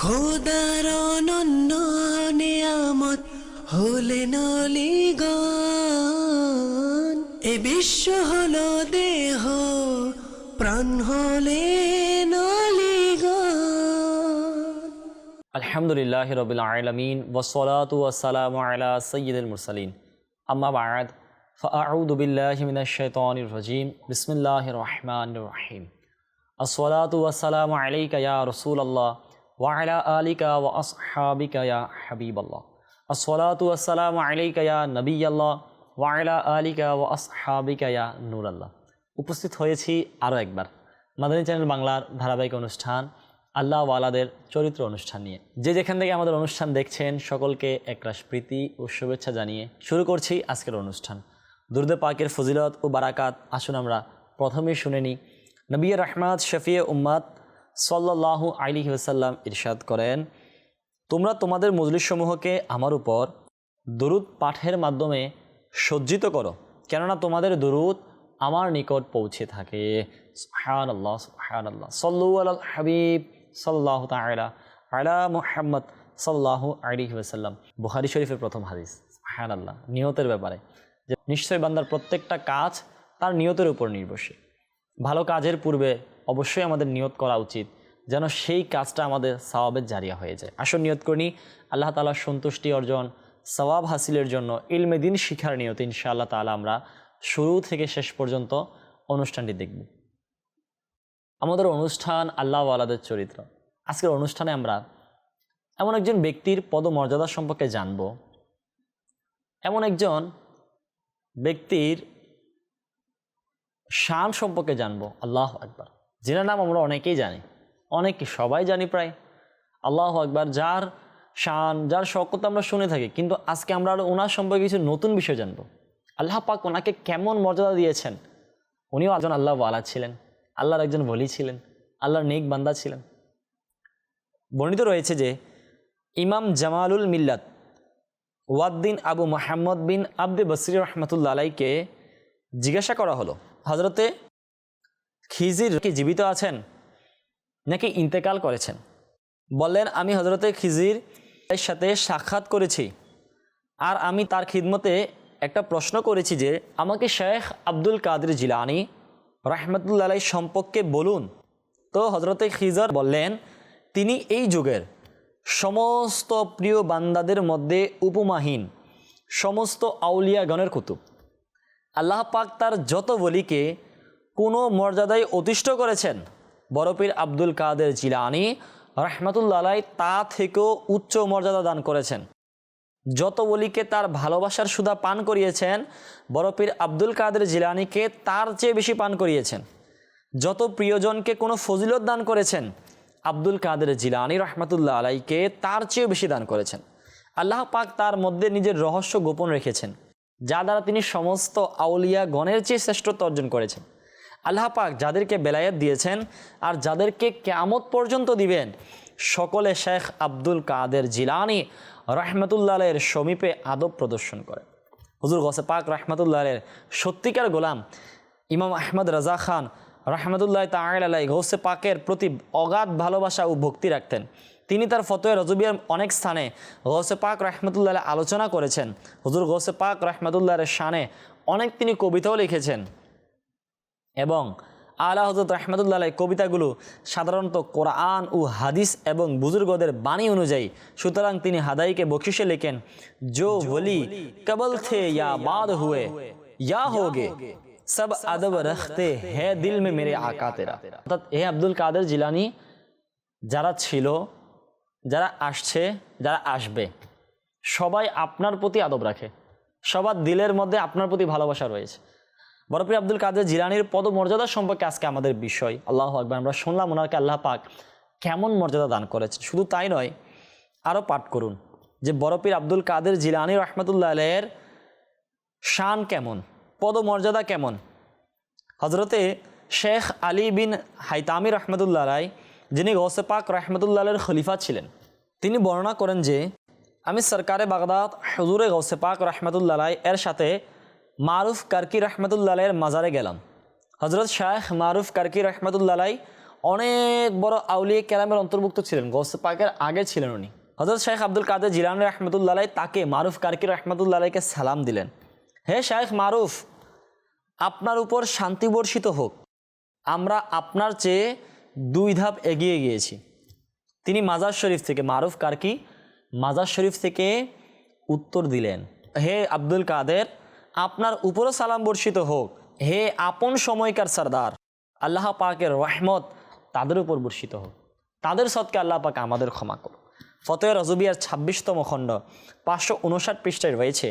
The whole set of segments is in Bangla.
খোদার অনন্য নিয়ামত হলেন অলিগণ এ বিশ্ব হলো দেহ প্রাণ হলেন অলিগণ আলহামদুলিল্লাহ রবিল আলমিন ওসলাত ওয়াসালাম আলা সৈয়দুল মুরসালিন আম্মা বাদ فأعوذ بالله من الشيطان الرجيم بسم الله الرحمن الرحيم الصلاة والسلام عليك يا رسول الله ওয়াইলা আলিকা ওয়া আসহাবিকা ইয়া হাবিবাল্লাহ আসসালাতু আসসালামু আলাইকা ইয়া নবিয়াল্লাহ ওয়াইলা আলিকা ওয়া আসহাবিকা ইয়া নুরাল্লাহ উপস্থিত হয়েছি আরও একবার মাদানী চ্যানেল বাংলার ধারাবাহিক অনুষ্ঠান, আল্লাহ ওয়ালাদের চরিত্র অনুষ্ঠান নিয়ে। যে যেখান থেকে আমাদের অনুষ্ঠান দেখছেন, সকলকে একরাশ প্রীতি ও শুভেচ্ছা জানিয়ে শুরু করছি আজকের অনুষ্ঠান। দুর্দে পাকের ফজিলত ও বারাকাত আসুন আমরা প্রথমেই শুনে নিই। নবী রহমাত, শফিয়ে উম্মাদ সাল্লাহু আলিহি ওসাল্লাম ইরশাদ করেন, তোমরা তোমাদের মজলিসসমূহকে আমার উপর দরুদ পাঠের মাধ্যমে সজ্জিত করো, কেননা তোমাদের দরুদ আমার নিকট পৌঁছে থাকে। আল্লাহ আল্লাহ সল্লু আল হাবিব সাল্লাহ তালা আলা মুহাম্মদ সাল্লাহ আলী ওসাল্লাম বুহারি শরীফের প্রথম হাদিস সুবহান আল্লাহ নিয়তের ব্যাপারে। যে নিশ্চয় বান্দার প্রত্যেকটা কাজ তার নিয়তের উপর নির্ভরশীল। ভালো কাজের পূর্বে অবশ্যই আমাদের নিয়ত করা উচিত যেন সেই কাজটা আমাদের সওয়াবের জারিয়া হয়ে যায়। আসল নিয়ত করি, আল্লাহ তালার সন্তুষ্টি অর্জন, সওয়াব হাসিলের জন্য ইলমে দিন শিখার নিয়ত ইনশাআল্লাহ তালা আমরা শুরু থেকে শেষ পর্যন্ত অনুষ্ঠানটি দেখব। আমাদের অনুষ্ঠান আল্লাহ আলাদের চরিত্র। আজকের অনুষ্ঠানে আমরা এমন একজন ব্যক্তির পদমর্যাদা সম্পর্কে জানব। এমন একজন ব্যক্তির শান সম্পর্কে জানব, আল্লাহ আকবার। যেনার নাম আমরা অনেকেই জানি, অনেক সবাই জানি প্রায়। আল্লাহ আকবার, যার শান, যার শকত আমরা শুনে থাকি, কিন্তু আজকে আমরা আরও ওনার সম্পর্কে কিছু নতুন বিষয় জানব। আল্লাহ পাক ওনাকে কেমন মর্যাদা দিয়েছেন? উনিও একজন আল্লাহ ওয়ালা ছিলেন, আল্লাহর একজন বলি ছিলেন, আল্লাহর নেক বান্দা ছিলেন। বর্ণিত রয়েছে যে, ইমাম জামালুল মিল্লাত ওয়াদ্দিন আবু মোহাম্মদ বিন আব্দে বসির রহমতুল্লা আলাইকে জিজ্ঞাসা করা হলো হজরতে খিজির কি জীবিত আছেন নাকি ইন্তেকাল করেছেন? বললেন, আমি হজরতে খিজির এর সাথে সাক্ষাৎ করেছি আর আমি তার খিদমতে একটা প্রশ্ন করেছি যে, আমাকে শেখ আব্দুল কাদের জিলানি রহমতুল্লা আলাই সম্পর্কে বলুন। তো হজরতে খিজর বললেন, তিনি এই যুগের সমস্ত প্রিয় বান্দাদের মধ্যে উপমাহীন, সমস্ত আউলিয়াগণের কুতুব। আল্লাহ পাক তার যত বলিকে কোনো মর্যাদায় অতিষ্ঠ করেছেন। বরপীর আব্দুল কাদের জিলানি রহমতুল্লা আলাই তা থেকেও উচ্চ মর্যাদা দান করেছেন। যত বলিকে তার ভালোবাসার সুদা পান করিয়েছেন বরপীর আব্দুল কাদের জিলানিকে তার চেয়ে বেশি পান করিয়েছেন। যত প্রিয়জনকে কোনো ফজিলত দান করেছেন, আব্দুল কাদের জিলানি রহমতুল্লাহ আলাইকে তার চেয়েও বেশি দান করেছেন। আল্লাহ পাক তার মধ্যে নিজের রহস্য গোপন রেখেছেন। যা দ্বারা তিনি সমস্ত আউলিয়া গণের চেয়ে শ্রেষ্ঠত্ব অর্জন করেছেন। আল্লাহ পাক যাদেরকে বেলায়েত দিয়েছেন আর যাদেরকে কেয়ামত পর্যন্ত দিবেন, সকলে শেখ আব্দুল কাদের জিলানি রহমতুল্লাহের সমীপে আদব প্রদর্শন করে হুজুর গসে পাক রহমতুল্লাহের সত্যিকার গোলাম ইমাম আহমদ রাজা খান রহমতুল্লাহ তালাই গৌসে পাকের প্রতি অগাধ ভালোবাসা ও ভক্তি রাখতেন। তিনি তার ফতোয় রজবিয়ার অনেক স্থানে গৌসে পাক রহমতুল্লাহ আলোচনা করেছেন। হুজুর গৌসে পাক রহমতুল্লাহের শানে অনেক তিনি কবিতাও লিখেছেন। এবং আলা হজরত রহমতুল্লাহ কবিতাগুলো সাধারণত কোরআন ও হাদিস এবং বুজুর্গদের বাণী অনুযায়ী। সুতরাং তিনি হাদাইকে বখিসে লেখেন জো বলি, কবল থে ইয়া বাদ হুয়ে, ইয়া হোগে, সব আদব রখতে হে দিল মে মেরে আকা তেরা। অর্থাৎ হে আব্দুল কাদের জিলানি যারা ছিল যারা আসছে, যারা আসবে, সবাই আপনার প্রতি আদব রাখে। সবার দিলের মধ্যে আপনার প্রতি ভালোবাসা রয়েছে। বরফি আব্দুল কাদের জিলানির পদমর্যাদা সম্পর্কে আজকে আমাদের বিষয়। আল্লাহ আকবর, আমরা শুনলাম ওনাকে আল্লাহ পাক কেমন মর্যাদা দান করেছে শুধু তাই নয় আরও পাঠ করুন যে বরফির আব্দুল কাদের জিলানি রহমতুল্লাহ আলের শান কেমন, পদমর্যাদা কেমন। হজরতে শেখ আলী বিন হাইতামি রহমতুল্লাহ রায় যিনি গৌসে পাক রহমতুল্লাহের খলিফা ছিলেন, তিনি বর্ণনা করেন যে, আমি সরকারে বাগদাদ, হজুরে গৌসে পাক রহমতুল্লাহ এর সাথে মারুফ কার্কি রহমতুল্লাহ এর মাজারে গেলাম। হজরত শাহ মারুফ কার্কি রহমতুল্লাহ অনেক বড় আউলিয়া কেরামের অন্তর্ভুক্ত ছিলেন গোসে পাকের আগে ছিলেন উনি। হজরত শেখ আব্দুল কাদের জিলান রহমতুল্লাহ তাকে মারুফ কার্কি রহমতুল্লাহকে সালাম দিলেন। হে শেখ মারুফ, আপনার উপর শান্তি বর্ষিত হোক, আমরা আপনার চেয়ে দুই ধাপ এগিয়ে গিয়েছি। তিনি মাজার শরীফ থেকে, মারুফ কার্কি মাজার শরীফ থেকে উত্তর দিলেন, হে আব্দুল কাদের, আপনার উপরও সালাম বর্ষিত হোক। হে আপন সময়কার সর্দার, আল্লাহ পাকের রহমত তাদের উপর বর্ষিত হোক। তাদের সৎকে আল্লাহ পাক আমাদের ক্ষমা করুন ফতোয় রজবিয়ার ছাব্বিশতম খণ্ড, পাঁচশো উনষাট পৃষ্ঠায় রয়েছে।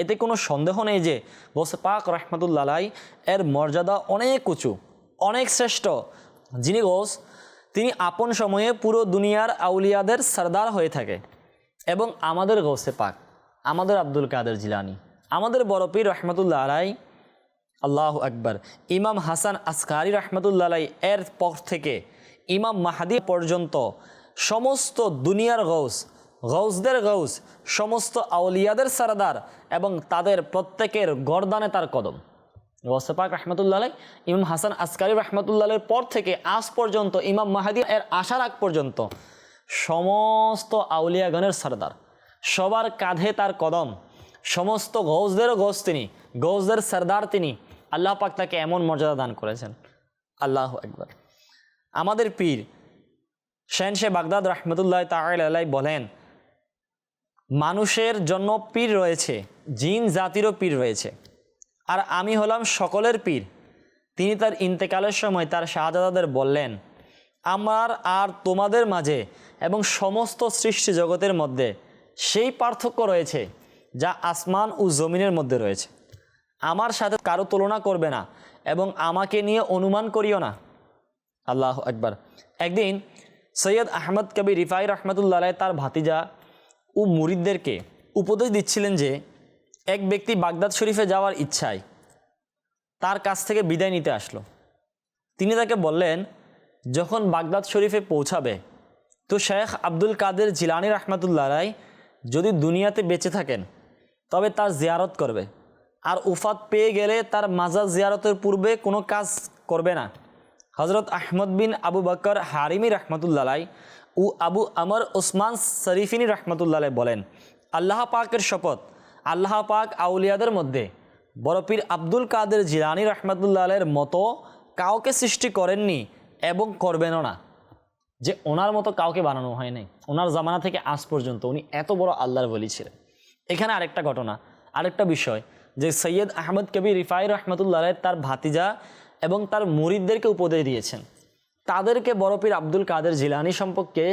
এতে কোনো সন্দেহ নেই যে গোসে পাক রহমতুল্লাহ এর মর্যাদা অনেক উঁচু, অনেক শ্রেষ্ঠ যিনি গোস তিনি আপন সময়ে পুরো দুনিয়ার আউলিয়াদের সর্দার হয়ে থাকে। এবং আমাদের গৌসে পাক, আমাদের আব্দুল কাদের জিলানি, আমাদের বড় পীর রহমতুল্লাহ আলাই আল্লাহ আকবর, ইমাম হাসান আসকারি রহমতুল্লাহ আলাই এর পর থেকে ইমাম মাহাদি পর্যন্ত সমস্ত দুনিয়ার গৌস গৌসদের গৌস সমস্ত আউলিয়াদের সরদার এবং তাদের প্রত্যেকের গরদানে তার কদম। ওয়াসেপাক রহমতুল্লাহ ইমাম হাসান আসকারি রহমতুল্লাহের পর থেকে আজ পর্যন্ত, ইমাম মাহাদি এর আসার আগ পর্যন্ত সমস্ত আউলিয়াগণের সর্দার, সবার কাঁধে তার কদম, সমস্ত গৌসদেরও গৌস তিনি গৌসদের সর্দার তিনি, আল্লাহ পাক তাকে এমন মর্যাদা দান করেছেন। আল্লাহ একবার আমাদের পীর শেনশে বাগদাদ রহমতুল্লাহ তালাই বলেন, মানুষের জন্য পীর রয়েছে, জিন জাতিরও পীর রয়েছে। আর আমি হলাম সকলের পীর। তিনি তার ইন্তেকালের সময় তার শাহজাদাদের বললেন, আমার আর তোমাদের মাঝে এবং সমস্ত সৃষ্টি জগতের মধ্যে সেই পার্থক্য রয়েছে যা আসমান ও জমিনের মধ্যে রয়েছে। আমার সাথে কারও তুলনা করবে না এবং আমাকে নিয়ে অনুমান করিও না। আল্লাহ একবার একদিন সৈয়দ আহমদ কবি রিফাই রহমতুল্লাহ তার ভাতিজা ও মুরিদদেরকে উপদেশ দিচ্ছিলেন যে এক ব্যক্তি বাগদাদ শরীফে যাওয়ার ইচ্ছায় তার কাছ থেকে বিদায় নিতে আসলো। তিনি তাকে বললেন, যখন বাগদাদ শরীফে পৌঁছাবে, তো শেখ আব্দুল কাদের জিলানি রহমতুল্লাহ রায় যদি দুনিয়াতে বেঁচে থাকেন, তবে তার জিয়ারত করবে। আর উফাত পেয়ে গেলে তার মাজার জিয়ারতের পূর্বে কোনো কাজ করবে না। হজরত আহমদ বিন আবু বকর হারিমি রহমতুল্লাহ ও আবু আমর ওসমান শরীফিনী রহমতুল্লাহ বলেন, আল্লাহ পাকের শপথ আল্লাহ পাক আউলিয়াদের মধ্যে। বড়পীর আব্দুল কাদের জিলানি রহমতুল্লাহের মতো কাউকে সৃষ্টি করেননি এবং করবেনও না। যে ওনার মতো কাউকে বানানো হয় নাই ওনার জামানা থেকে আজ পর্যন্ত উনি এত বড় আল্লাহর বলি ছিলেন। এখানে আরেকটা ঘটনা, আরেকটা বিষয়, যে সৈয়দ আহমদ কবির রিফাই রহমতুল্লাহ তার ভাতিজা এবং তার মুরিদদেরকে উপদেশ দিয়েছেন। তাদেরকে বড়পীর আব্দুল কাদের জিলানি সম্পর্কে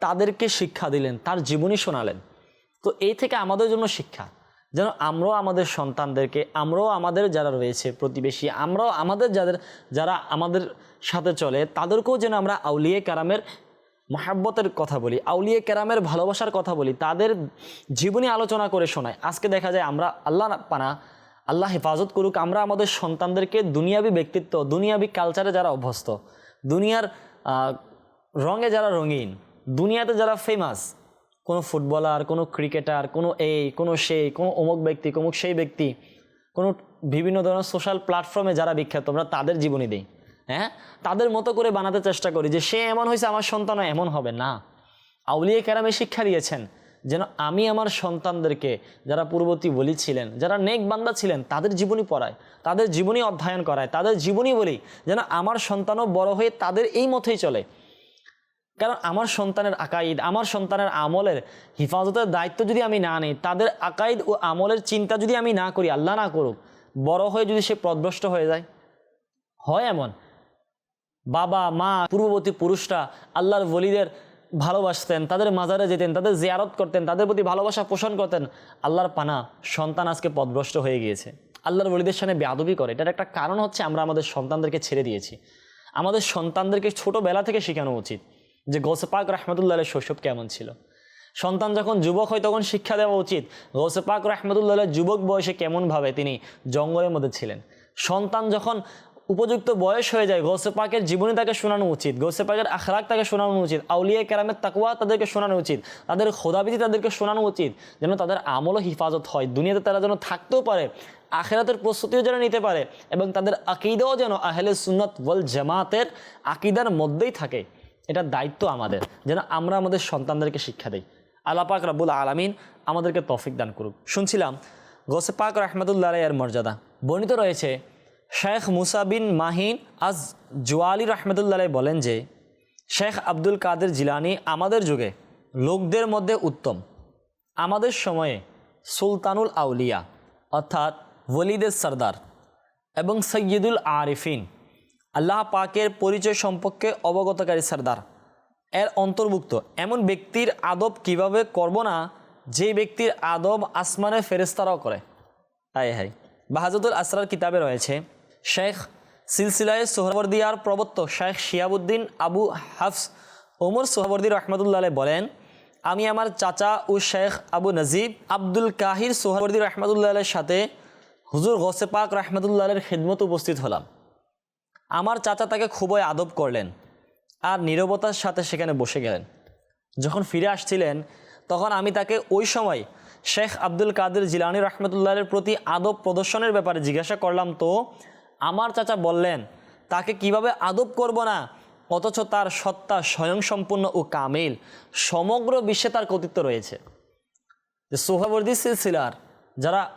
তাদেরকে শিক্ষা দিলেন, তার জীবনী শোনালেন। তো এই থেকে আমাদের জন্য শিক্ষা। যেন আমরাও আমাদের সন্তানদেরকে, আমরাও আমাদের যারা রয়েছে প্রতিবেশী, আমরাও আমাদের যাদের, যারা আমাদের সাথে চলে, তাদেরকেও যেন আমরা আউলিয়ে কারামের মহাব্বতের কথা বলি, আউলিয়ে কেরামের ভালোবাসার কথা বলি, তাদের জীবনী আলোচনা করে শোনাই। আজকে দেখা যায় আমরা আল্লাহ পানা, আল্লাহ হেফাজত করুক, আমরা আমাদের সন্তানদেরকে দুনিয়াবি ব্যক্তিত্ব, দুনিয়াবি কালচারে যারা অভ্যস্ত, দুনিয়ার রঙে যারা রঙিন, দুনিয়াতে যারা ফেমাস কোনো ফুটবলার, কোনো ক্রিকেটার, কোনো এই, কোনো সেই, কোনো অমুক ব্যক্তি, কোনো সেই ব্যক্তি, কোনো বিভিন্ন ধরনের সোশ্যাল প্ল্যাটফর্মে যারা বিখ্যাত, আমরা তাদের জীবনী দিই। হ্যাঁ? তাদের মতো করে বানাতে চেষ্টা করি যে সে এমন হয়েছে, আমার সন্তানও এমন হবে। না। আউলিয়া কেরামে শিক্ষা দিয়েছেন যেন আমি আমার সন্তানদেরকে যারা পূর্ববর্তী বলি ছিলেন, যারা নেক বান্দা ছিলেন, তাদের জীবনী পড়ায়, তাদের জীবনী অধ্যয়ন করায়, তাদের জীবনী বলি যেন আমার সন্তানও বড় হয়ে তাদের এই মতেই চলে। কারণ আমার সন্তানের আকাইদ, আমার সন্তানের আমলের হিফাজতের দায়িত্ব যদি আমি না নিই, তাদের আকাইদ ও আমলের চিন্তা যদি আমি না করি, আল্লাহ না করুক, বড় হয়ে যদি সে পদভ্রষ্ট হয়ে যায়? হয় এমন? বাবা, মা, পূর্ববর্তী পুরুষরা আল্লাহর বলিদের ভালোবাসতেন, তাদের মাজারে যেতেন, তাদের জিয়ারত করতেন, তাদের প্রতি ভালোবাসা পোষণ করতেন, আল্লাহর পানা সন্তান আজকে পদভ্রষ্ট হয়ে গিয়েছে। আল্লাহর বলিদের সামনে বেয়াদবি করে। এটার একটা কারণ হচ্ছে আমরা আমাদের সন্তানদেরকে ছেড়ে দিয়েছি। আমাদের সন্তানদেরকে ছোটোবেলা থেকে শেখানো উচিত। যে গোসপাক রহমতুল্লাহের শৈশব কেমন ছিল? সন্তান যখন যুবক হয় তখন শিক্ষা দেওয়া উচিত গৌসেপাক রহমতুল্লাহ যুবক বয়সে কেমনভাবে তিনি জঙ্গলের মধ্যে ছিলেন। সন্তান যখন উপযুক্ত বয়স হয়ে যায় গৌসে পাকের জীবনী তাকে শোনানো উচিত গৌসে পাকের আখরাক তাকে শোনানো উচিত, আউলিয়া কেরামের তাকুয়া তাদেরকে শোনানো উচিত, তাদের খোদাবিধি তাদেরকে শোনানো উচিত, যেন তাদের আমলও হিফাজত হয়, দুনিয়াতে তারা যেন থাকতেও পারে, আখেরাতের প্রস্তুতিও যেন নিতে পারে এবং তাদের আকিদাও যেন আহলে সুন্নত ওয়াল জামাতের আকিদার মধ্যেই থাকে। এটা দায়িত্ব আমাদের, যেন আমরা আমাদের সন্তানদেরকে শিক্ষা দিই। আল্লাহ পাক রাব্বুল আলামিন আমাদেরকে তফিক দান করুক। শুনছিলাম গোসে পাক রহমতুল্লাহ এর মর্যাদা, বর্ণিত রয়েছে, শেখ মুসাবিন মাহিন আজ জোয়ালি রহমতুল্লাহ বলেন যে, শেখ আব্দুল কাদের জিলানি আমাদের যুগে লোকদের মধ্যে উত্তম। আমাদের সময়ে সুলতানুল আউলিয়া, অর্থাৎ ওলিদের সর্দার এবং সৈয়দুল আরিফিন আল্লাহ পাকের পরিচয় সম্পর্কে অবগতকারী সর্দার। এর অন্তর্ভুক্ত এমন ব্যক্তির আদব কীভাবে করব না, যে ব্যক্তির আদব আসমানে ফেরেস্তারাও করে। হাই হাই বাহাজুদুল আসরার কিতাবে রয়েছে, শেখ সিলসিলায় সোহরবর্দিয়ার প্রবর্তক শেখ শিয়াবুদ্দিন আবু হাফস ওমর সোহবর্দি রহমতুল্লাহ বলেন, আমি আমার চাচা ও শেখ আবু নজিব আব্দুল কাহির সোহরবর্দি রহমতুল্লাহের সাথে হুজুর গোসে পাক রহমতুল্লাহের খিদমত উপস্থিত হলাম। আমার চাচা তাকে খুবই আদব করলেন আর নীরবতার সাথে সেখানে বসে গেলেন। যখন ফিরে আসছিলেন, তখন আমি তাকে ওই সময় শেখ আব্দুল কাদের জিলানি রহমতুল্লাহের প্রতি আদব প্রদর্শনের ব্যাপারে জিজ্ঞাসা করলাম, তো আমার চাচা বললেন, তাকে কীভাবে আদব করব না? অথচ তার সত্তা স্বয়ংসম্পূর্ণ ও কামিল, সমগ্র বিশ্বে তার কর্তৃত্ব রয়েছে। যে সোহাবর্দি সিলসিলার যারা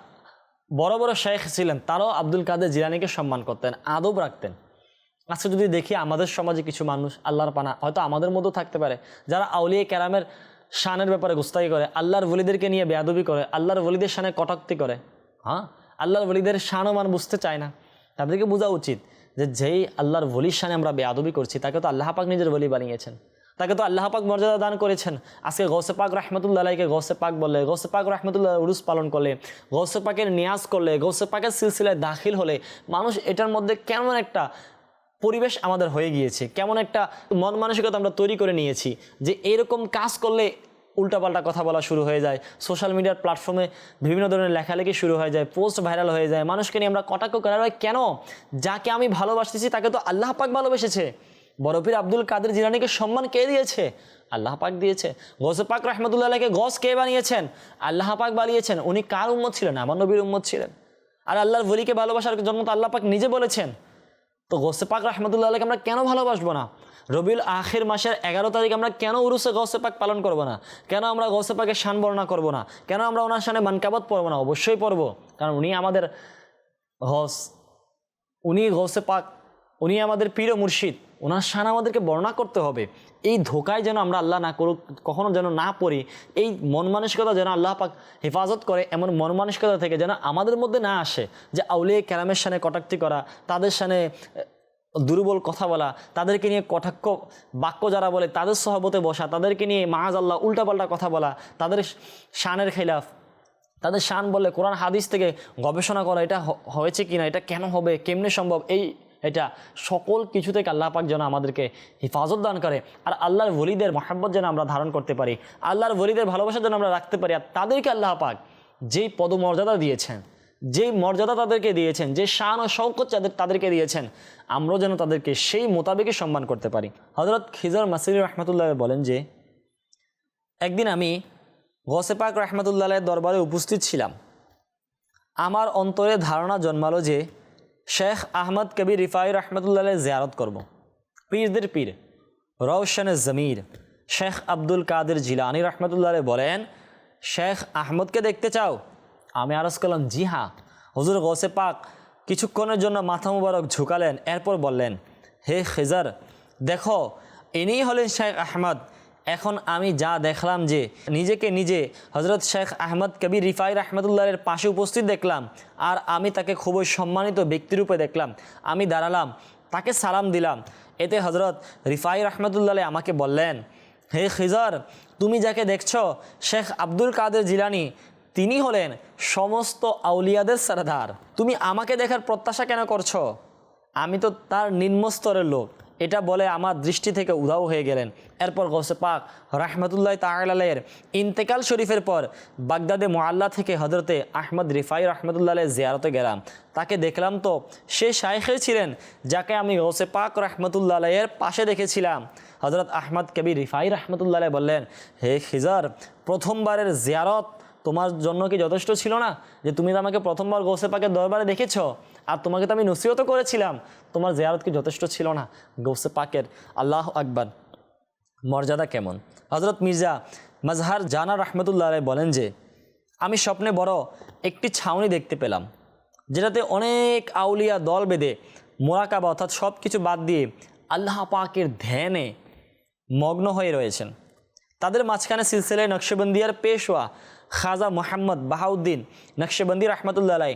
বড় বড় শেখ ছিলেন, তারাও আব্দুল কাদের জিলানিকে সম্মান করতেন, আদব রাখতেন। আজকে যদি দেখি আমাদের সমাজে কিছু মানুষ, আল্লাহর পানা, হয়তো আমাদের মধ্যেও থাকতে পারে, যারা আউলিয়া ক্যারামের শানের ব্যাপারে গুস্তাকি করে, আল্লাহর বলিদেরকে নিয়ে বেয়াদবি করে, আল্লাহর বলিদের শানে কটাক্তি করে হ্যাঁ? আল্লাহর বলিদের শানও মান বুঝতে চায় না। তাদেরকে বোঝা উচিত যে যেই আল্লাহর বলির শানে আমরা বেয়াদবি করছি, তাকে তো আল্লাহ পাক নিজের বলি বানিয়েছেন। তাকে তো আল্লাহ পাক মর্যাদা দান করেছেন। আজকে গৌসে পাক রহমতুল্লাহকে গৌসে পাক বললে গৌসে পাক রহমতুল্লাহ উরুস পালন করলে গৌসে পাকের নিয়াজ করলে গৌসে পাকের সিলসিলায় দাখিল হলে, মানুষ এটার মধ্যে কেমন একটা পরিবেশ আমাদের হয়ে গিয়েছে। কেমন একটা মন মানসিকতা আমরা তৈরি করে নিয়েছি যে এরকম কাজ করলে উল্টাপাল্টা কথা বলা শুরু হয়ে যায়। সোশ্যাল মিডিয়ার প্ল্যাটফর্মে বিভিন্ন ধরনের লেখালেখি শুরু হয়ে যায় পোস্ট ভাইরাল হয়ে যায়। মানুষকে নিয়ে আমরা কটাক্ষ করা হয়, কেন? যাকে আমি ভালোবাসতেছি তাকে তো আল্লাহ পাক ভালোবেসেছে। বরফির আব্দুল কাদের জিরানিকে সম্মান কে দিয়েছে? আল্লাহ পাক দিয়েছে। গসে পাক রহমতুল্লাহকে গস কে বানিয়েছেন? আল্লাহ পাক বানিয়েছেন। উনি কার উম্মত ছিলেন? আমার নবীর উম্মত ছিলেন। আর আল্লাহর বলিকে ভালোবাসার জন্য তো আল্লাহ পাক নিজে বলেছেন। তো গোসে পাক রহমতুল্লাহকে আমরা কেন ভালোবাসবো না? রবিউল আখের মাসের এগারো তারিখ আমরা কেন উরুসে গৌসে পাক পালন করব না? কেন আমরা গৌসে পাকে শান বর্ণনা করব না? কেন আমরা ওনার সামনে মানকাবত পড়ব না? অবশ্যই পড়ব। কারণ উনি আমাদের হস, উনি গৌসে পাক, উনি আমাদের প্রিয় মুর্শিদ। ওনার শান আমাদেরকে বর্ণনা করতে হবে। এই ধোকায় যেন আমরা আল্লাহ না করুক, কখনো যেন না পড়ি, এই মন মানসিকতা যেন আল্লাহ পাক হেফাজত করে, এমন মন মানসিকতা থেকে যেন আমাদের মধ্যে না আসে যে আউলিয়া ক্যারামের সানে কটাক্তি করা, তাদের সানে দুর্বল কথা বলা, তাদেরকে নিয়ে কটাক্ষ, বাক্য যারা বলে, তাদের সহবতে বসা, তাদেরকে নিয়ে মাহাজ আল্লাহ উল্টাপাল্টা কথা বলা, তাদের শানের খেলাফ, তাদের শান বলে কোরআন হাদিস থেকে গবেষণা করা, এটা হয়েছে কিনা, এটা কেন হবে, কেমনে সম্ভব, এই এটা সকল কিছু থেকে আল্লাহ পাক যেন আমাদেরকে হেফাজত দান করে। আর আল্লাহর ওলিদের মহাব্বত যেন আমরা ধারণ করতে পারি, আল্লাহর ওলিদের ভালোবাসা যেন আমরা রাখতে পারি। আর তাদেরকে আল্লাহ পাক যেই পদমর্যাদা দিয়েছেন, যেই মর্যাদা তাদেরকে দিয়েছেন, যে শান ও শৌকত যাদের তাদেরকে দিয়েছেন, আমরাও যেন তাদেরকে সেই মোতাবেকই সম্মান করতে পারি। হজরত খিজর মাসির রহমতুল্লাহ বলেন যে, একদিন আমি গসেপাক রহমতুল্লাহের দরবারে উপস্থিত ছিলাম। আমার অন্তরে ধারণা জন্মালো যে শেখ আহমদ কবির রিফাই রহমতুল্লাহ জিয়ারত করব। পীরদের পীর রওশনে জমির শেখ আব্দুল কাদের জিলানি রহমতুল্লাহ বলেন, শেখ আহমদকে দেখতে চাও আমি আরজ করলাম, জি হ্যাঁ হুজুর গৌসে পাক কিছুক্ষণের জন্য মাথা মুবারক ঝুঁকালেন, এরপর বললেন, হে খেজার, দেখো, ইনিই হলেন শেখ আহমদ এখন আমি যা দেখলাম যে নিজেকে নিজে হজরত শেখ আহমদ কবির রিফাই রহমতুল্লাহের পাশে উপস্থিত দেখলাম, আর আমি তাকে খুবই সম্মানিত ব্যক্তিরূপে দেখলাম। আমি দাঁড়ালাম, তাকে সালাম দিলাম। এতে হজরত রিফাই রহমতুল্লাহ আমাকে বললেন, হে খিজর, তুমি যাকে দেখছ, শেখ আব্দুল কাদের জিলানি, তিনি হলেন সমস্ত আউলিয়াদের সরদার। তুমি আমাকে দেখার প্রত্যাশা কেন করছ? আমি তো তার নিম্নস্তরের লোক। এটা বলে আমার দৃষ্টি থেকে উধাও হয়ে গেলেন। এরপর গৌসে পাক রাহমাতুল্লাহ তাহলের ইন্তেকাল শরীফের পর বাগদাদে মোয়াল্লা থেকে হজরতে আহমদ রিফাই রহমতুল্লাহ জিয়ারতে গেলাম। তাকে দেখলাম তো সে শায়েখে ছিলেন, যাকে আমি গৌসে পাক রহমতুল্লাহের পাশে দেখেছিলাম। হজরত আহমদ কবির রিফাই রহমতুল্লাহ বললেন, হে খিজার, প্রথমবারের জিয়ারত তোমার জন্য কি যথেষ্ট ছিল না? যে তুমি তো আমাকে প্রথমবার গৌসে পাকের দরবারে দেখেছ? আর তোমাকে তো আমি নসিহত করেছিলাম। তোমার জেয়ারত কি যথেষ্ট ছিল না। গৌসে পাকের আল্লাহ আকবর। মর্যাদা কেমন? হজরত মির্জা মাজহার জানা রহমতুল্লাহ আলাই বলেন যে, আমি স্বপ্নে বড় একটি ছাউনি দেখতে পেলাম, যেটাতে অনেক আউলিয়া দল বেঁধে মোরাকাবা অর্থাৎ সব কিছু বাদ দিয়ে আল্লাহ পাকের ধ্যানে মগ্ন হয়ে রয়েছেন। তাদের মাঝখানে সিলসিলায় নকশবন্দিয়ার পেশওয়া খাজা মোহাম্মদ বাহাউদ্দিন নকশবন্দি রহমতুল্লাহ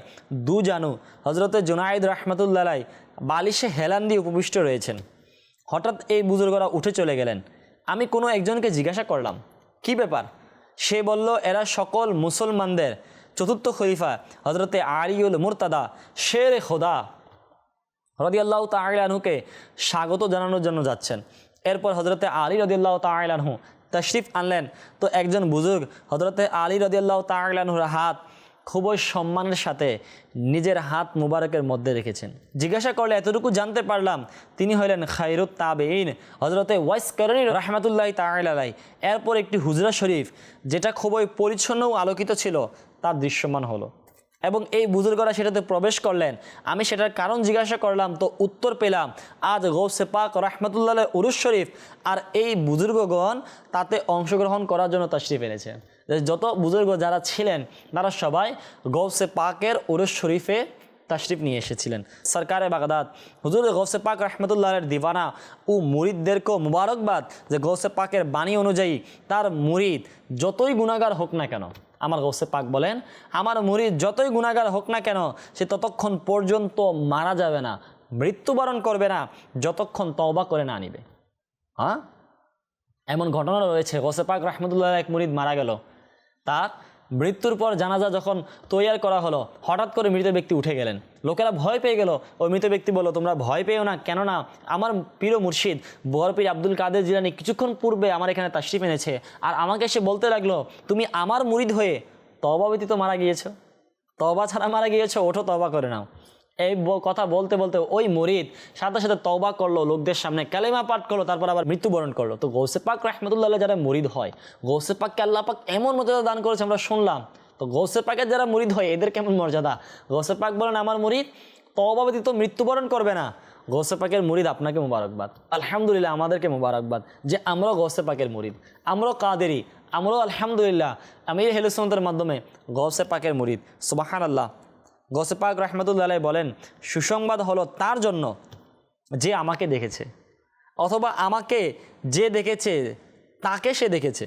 দু জানু হজরত জুনাইদ রহমতুল্লাহ বালিশে হেলান দিয়ে উপবিষ্ট রয়েছেন। হঠাৎ এই বুজুর্গরা উঠে চলে গেলেন। আমি কোনো একজনকে জিজ্ঞাসা করলাম, কি ব্যাপার? সে বলল, এরা সকল মুসলমানদের চতুর্থ খলিফা হজরতে আরিউল মুরতাদা, শের খোদা রদিয়াল্লাহ তাহলানহুকে স্বাগত জানানোর জন্য যাচ্ছেন। এরপর হজরতে আলী রদিয়াল্লাহ তাহলানহু তশরিফ আনলেন। তো একজন বুজুর্গ হজরতে আলী রদিয়াল্লাহ তাহলানহুর হাত খুবই সম্মানের সাথে নিজের হাত মুবারকের মধ্যে রেখেছেন। জিজ্ঞাসা করলে, এতটুকু জানতে পারলাম, তিনি হলেন খাইরুত তাবেইন হজরতে ওয়াইস করণী রহমাতুল্লাহ তাহলাই এরপর একটি হুজরা শরীফ, যেটা খুবই পরিচ্ছন্ন ও আলোকিত ছিল, তার দৃশ্যমান হলো। এবং এই বুজুর্গরা সেটাতে প্রবেশ করলেন। আমি সেটার কারণ জিজ্ঞাসা করলাম, তো উত্তর পেলাম, আজ গৌসে পাক রহমতুল্লাহ উরুস শরীফ, আর এই বুজুর্গগণ তাতে অংশগ্রহণ করার জন্য তশরিফ এনেছেন যত বুজুর্গ যারা ছিলেন, তারা সবাই গৌসে পাকের উরুস শরীফে তশরিফ নিয়ে এসেছিলেন। সরকারে বাগদাদ, হুজুর গৌসে পাক রহমতুল্লাহের দিওয়ানা ও মুরিদদেরকেও মুবারকবাদ যে গৌসে পাকের বাণী অনুযায়ী তার মুরিদ যতই গুণাগার হোক না কেন আমার গৌসে পাক বলেন, আমার মুড়ি যতই গুণাগার হোক না কেন, সে ততক্ষণ পর্যন্ত মারা যাবে না, মৃত্যুবরণ করবে না, যতক্ষণ তওবা করে না আনিবে হ্যাঁ এমন ঘটনা রয়েছে গোসে পাক রহমতুল্লাহ এক মুরিদ মারা গেল। তার মৃত্যুর পর জানাজা যখন তৈয়ার করা হলো, হঠাৎ করে মৃত ব্যক্তি উঠে গেলেন। লোকেরা ভয় পেয়ে গেল। ওই মৃত ব্যক্তি বলল, তোমরা ভয় পেও না, কেননা আমার প্রিয় মুর্শিদ বরপীর আব্দুল কাদের জিলানি কিছুক্ষণ পূর্বে আমার এখানে তাশরিফ এনেছে। আর আমাকে সে বলতে লাগল, তুমি আমার মুরিদ হয়ে তবা ব্যতীত মারা গিয়েছ। তবা ছাড়া মারা গিয়েছো, ওঠো তবা করে নাও। এই কথা বলতে বলতে ওই মরিদ সাথে সাথে তওবা করল, লোকদের সামনে কালেমা পাঠ করল, তারপর আবার মৃত্যুবরণ করল। তো গৌসে পাক রহমতুল্লাহ যারা মরিদ হয়, গৌসে পাককে আল্লাহ পাক এমন মর্যাদা দান করেছে, আমরা শুনলাম। তো গৌসে পাকের যারা মরিদ হয়, এদের কেমন মর্যাদা? গৌসে পাক বলেন, আমার মরিদ তওবা ব্যতীত মৃত্যুবরণ করবে না। গৌসে পাকের মুরিদ আপনাকে মোবারকবাদ। আলহামদুলিল্লাহ, আমাদেরকে মোবারকবাদ যে আমরাও গৌসে পাকের মুরিদ, আমরাও কাদেরি, আমরাও আলহামদুলিল্লাহ। আমির হেলুসনতের মাধ্যমে গৌসে পাকের মুরিদ। সুবাহান আল্লাহ গৌসে পাক রহমতুল্লাহ বলেন, সুসংবাদ হলো তার জন্য যে আমাকে দেখেছে, অথবা আমাকে যে দেখেছে, তাকে সে দেখেছে,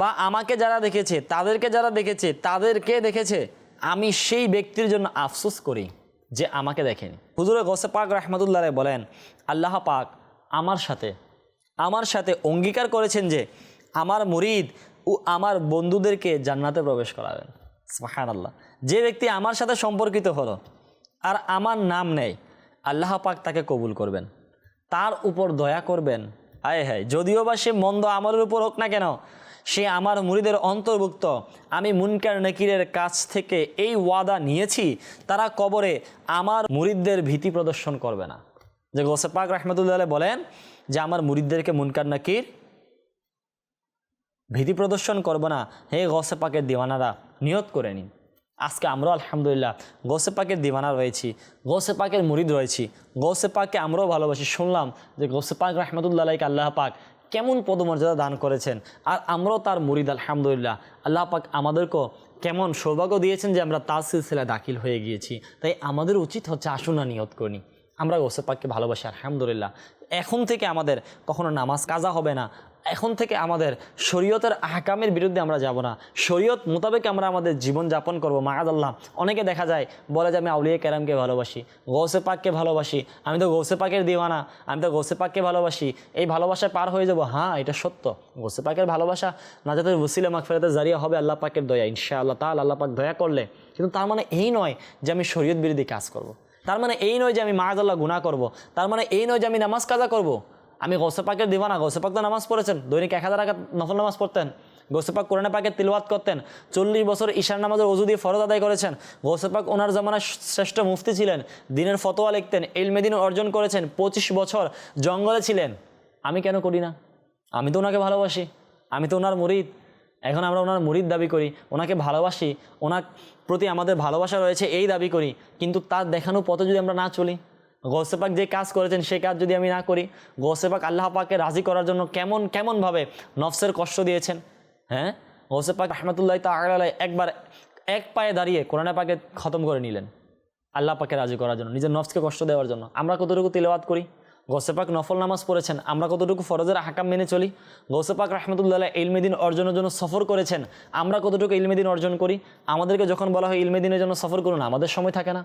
বা আমাকে যারা দেখেছে, তাদেরকে যারা দেখেছে, তাদেরকে দেখেছে, আমি সেই ব্যক্তির জন্য আফসোস করি যে আমাকে দেখেনি। হুজুরে গোসে পাক রহমতুল্লাহ বলেন, আল্লাহ পাক আমার সাথে আমার সাথে অঙ্গীকার করেছেন যে, আমার মুরিদ ও আমার বন্ধুদেরকে জান্নাতে প্রবেশ করাবেন। সুবহান আল্লাহ যে ব্যক্তি আমার সাথে সম্পর্কিত হলো আর আমার নাম নেই, আল্লাহ পাক তাকে কবুল করবেন। তার উপর দয়া করবেন। আয় হ্যায় যদিও বা সে মন্দ আমলের উপর হোক না কেন, সে আমার মুরিদের অন্তর্ভুক্ত। আমি মুনকার নকিরের কাছ থেকে এই ওয়াদা নিয়েছি, তারা কবরে আমার মুরিদদের ভীতি প্রদর্শন করবে না। যে গোসে পাক রহমতুল্লাহ বলেন যে, আমার মুরিদদেরকে মুনকার নকির ভীতি প্রদর্শন করব না। হে গসে পাকের দিওয়ানারা, নিয়ত করে নিন। আজকে আমরাও আলহামদুলিল্লাহ গোসে পাকের দিওয়ানা রয়েছি, গোসে পাকের মুরিদ রয়েছি। গোসে পাককে আমরাও ভালোবাসি। শুনলাম যে গোসে পাক রহমতুল্লাহ আল্লাহ পাক কেমন পদমর্যাদা দান করেছেন। আর আমরাও তার মুরিদ, আলহামদুলিল্লাহ। আল্লাহ পাক আমাদেরকেও কেমন সৌভাগ্য দিয়েছেন যে আমরা তার সিলসিলা দাখিল হয়ে গিয়েছি। তাই আমাদের উচিত হচ্ছে আসুন না নিয়ত করি। আমরা গোসে পাককে ভালোবাসি, আলহামদুলিল্লাহ। এখন থেকে আমাদের কখনো নামাজ কাজা হবে না। এখন থেকে আমাদের শরীয়তের আহকামের বিরুদ্ধে আমরা যাব না। শরীয়ত মোতাবেক আমরা আমাদের জীবন যাপন করব। মাহাদ আল্লাহ অনেকে দেখা যায় বলে যে আমি আউলিয়া ক্যারামকে ভালোবাসি গৌসে পাককে ভালোবাসি, আমি তো গৌসে পাকের দিওয়ানা, আমি তো গৌসে পাককে ভালোবাসি। এই ভালোবাসায় পার হয়ে যাব? হ্যাঁ এটা সত্য। গৌসে পাকের ভালোবাসা না যাতে ওসিলা মাকফেরাতের জারিয়া হবে আল্লাহ পাকের দয়া ইনশা আল্লাহ তাহলে আল্লাহ পাক দয়া করলে। কিন্তু তার মানে এই নয় যে আমি শরীয়ত বিরোধী কাজ করব। তার মানে এই নয় যে আমি মাহাদ আল্লাহ গুণা করব। তার মানে এই নয় যে আমি নামাজ কাজা করব। আমি গৌসে পাকের দিবানা গৌসে পাক তো নামাজ পড়েছেন। দৈনিক এক হাজার নফল নামাজ পড়তেন। গৌসে পাক কোরআনে পাকের তিলওয়াত করতেন। চল্লিশ বছর ঈশান নামাজের অজু দিয়ে ফরজ আদায় করেছেন। গৌসে পাক ওনার জামানায় শ্রেষ্ঠ মুফতি ছিলেন। দিনের ফতোয়া লিখতেন এলমেদিন অর্জন করেছেন, পঁচিশ বছর জঙ্গলে ছিলেন। আমি কেন করি না? আমি তো ওনাকে ভালোবাসি। আমি তো ওনার মুরিদ। এখন আমরা ওনার মুরিদ দাবি করি, ওনাকে ভালোবাসি, ওনার প্রতি আমাদের ভালোবাসা রয়েছে, এই দাবি করি। কিন্তু তার দেখানো পথে যদি আমরা না চলি, গৌসেপাক যে কাজ করেছেন সেই কাজ যদি আমি না করি, গৌসেপাক আল্লাহ পাককে রাজি করার জন্য কেমন, কেমনভাবে নফসের কষ্ট দিয়েছেন? হ্যাঁ? গৌসেপাক রহমতুল্লাহ তালাই একবার এক পায়ে দাঁড়িয়ে কোরআনে পাকে খতম করে নিলেন, আল্লাহ পাকে রাজি করার জন্য, নিজের নফসকে কষ্ট দেওয়ার জন্য। আমরা কতটুকু তিলওয়াত করি? গোসেপাক নফল নামাজ পড়েছেন। আমরা কতটুকু ফরজের হাকাম মেনে চলি? গোসেপাক রহমতুল্লাহ ইলমেদিন অর্জনের জন্য সফর করেছেন। আমরা কতটুকু ইলমেদিন অর্জন করি? আমাদেরকে যখন বলা হয় ইলমেদিনের জন্য সফর করুন, আমাদের সময় থাকে না।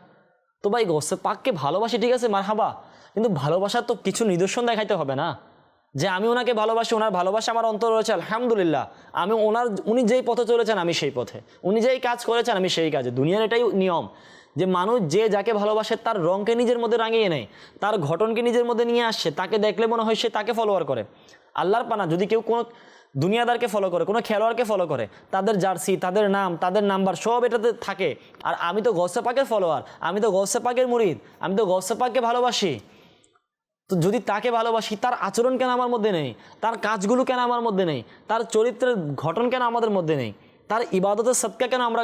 তো ভাই গোসে পাককে ভালোবাসি, ঠিক আছে, মারহাবা। কিন্তু ভালোবাসার তো কিছু নিদর্শন দেখাইতে হবে না। যে আমি ওনাকে ভালোবাসি, ওনার ভালোবাসা আমার অন্তর রয়েছে, আলহামদুলিল্লাহ। আমি ওনার, উনি যেই পথে চলেছেন, আমি সেই পথে। উনি যেই কাজ করেছেন, আমি সেই কাজে। দুনিয়ার এটাই নিয়ম। যে মানুষ যে যাকে ভালোবাসে তার রঙকে নিজের মধ্যে রাঙিয়ে নেয়, তার ঘটনকে নিজের মধ্যে নিয়ে আসছে, তাকে দেখলে মনে হয় সে তাকে ফলোয়ার করে। আল্লাহর পানা, যদি কেউ কোনো দুনিয়াদারকে ফলো করে, কোনো খেলোয়াড়কে ফলো করে, তাদের জার্সি, তাদের নাম, তাদের নাম্বার সব এটাতে থাকে। আর আমি তো গৌসে পাকের ফলোয়ার আমি তো গৌসে পাকের মুরিদ, আমি তো গৌসে পাককে ভালোবাসি। তো যদি তাকে ভালোবাসি, তার আচরণ কেন আমার মধ্যে নেই? তার কাজগুলো কেন আমার মধ্যে নেই? তার চরিত্রের ঘটন কেন আমাদের মধ্যে নেই? তার ইবাদতের সবকে কেন আমরা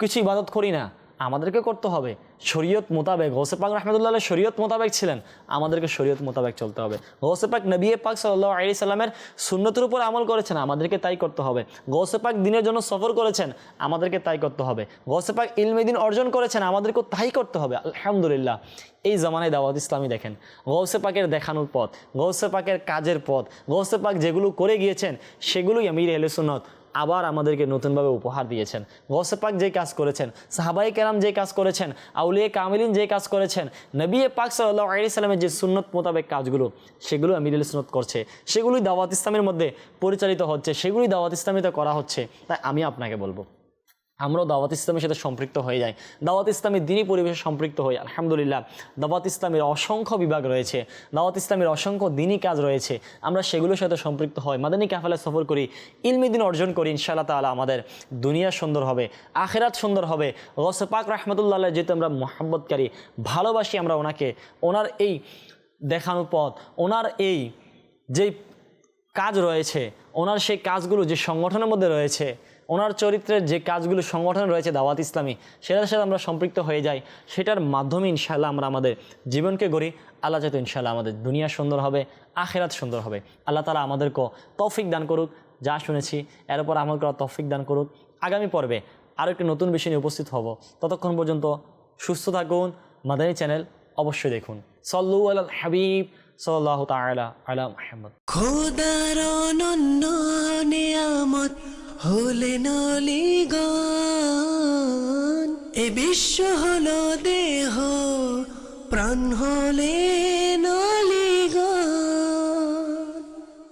কিছু ইবাদত করি না? আমাদেরকে করতে হবে। শরীয়ত মোতাবেক গৌসে পাক রহমতুল্লাহ শরীয়ত মোতাবেক ছিলেন। আমাদেরকে শরীয়ত মোতাবেক চলতে হবে। গৌসে পাক নবী পাক সাল্লাহ আলি সাল্লামের সুন্নতের উপর আমল করেছেন, আমাদেরকে তাই করতে হবে। গৌসে পাক দিনের জন্য সফর করেছেন, আমাদেরকে তাই করতে হবে। গৌসে পাক ইলমে দিন অর্জন করেছেন, আমাদেরকেও তাই করতে হবে। আলহামদুলিল্লাহ, এই জামানায় দাওয়াত ইসলামী দেখেন। গৌসে পাকের দেখানোর পথ গৌসে পাকের কাজের পথ গৌসে পাক যেগুলো করে গিয়েছেন, সেগুলোই আমির এলে সুন্নত আবার আমাদেরকে নতুনভাবে উপহার দিয়েছেন। গসে পাক যে কাজ করেছেন সাহাবাই কেরাম যে কাজ করেছেন, আউলিয়ে কামিলিন যে কাজ করেছেন, নবী পাক সাল্লাহ আলি সাল্লামের যে সুন্নত মোতাবেক কাজগুলো, সেগুলো আমির সুনত করছে। সেগুলোই দাওয়াত ইসলামের মধ্যে পরিচালিত হচ্ছে, সেগুলোই দাওয়াত ইসলামিত করা হচ্ছে। তাই আমি আপনাকে বলব আমরাও দাওয়াত ইসলামের সাথে সম্পৃক্ত হয়ে যাই। দাওয়াত ইসলামের দিনই পরিবেশে সম্পৃক্ত হই, আলহামদুলিল্লাহ। দাওয়াত ইসলামের অসংখ্য বিভাগ রয়েছে। দাওয়াত ইসলামের অসংখ্য দিনই কাজ রয়েছে। আমরা সেগুলোর সাথে সম্পৃক্ত হই। মাদানী কাফেলা সফর করি, ইলমি দিন অর্জন করি, ইনশাআল্লাহ তাআলা আমাদের দুনিয়া সুন্দর হবে, আখেরাত সুন্দর হবে। গসে পাক রহমতুল্লাহ যেহেতু আমরা মোহাম্মতকারী ভালোবাসি আমরা ওনাকে। ওনার এই দেখানো পথ, ওনার এই যেই কাজ রয়েছে, ওনার সেই কাজগুলো যে সংগঠনের মধ্যে রয়েছে, ওনার চরিত্রের যে কাজগুলো সংগঠন রয়েছে দাওয়াত ইসলামী, সেটার সাথে আমরা সম্পৃক্ত হয়ে যাই। সেটার মাধ্যমে ইনশাল্লাহ আমরা আমাদের জীবনকে গড়ি। আল্লাহ যাতে ইনশাল্লাহ আমাদের দুনিয়া সুন্দর হবে, আখেরাত সুন্দর হবে। আল্লাহ তালা আমাদেরকে তৌফিক দান করুক। যা শুনেছি এর উপর আমল করা তৌফিক দান করুক। আগামী পর্বে আরও একটি নতুন বিষয় নিয়ে উপস্থিত হব। ততক্ষণ পর্যন্ত সুস্থ থাকুন, মাদানী চ্যানেল অবশ্যই দেখুন। সল্লু আল হাবিব। সাল্লাহ তালা আলা মাহমদ খোদার অনন্য নিয়ামত হলেন লিগন এ বিশ্ব হল দেহ, প্রাণ হলে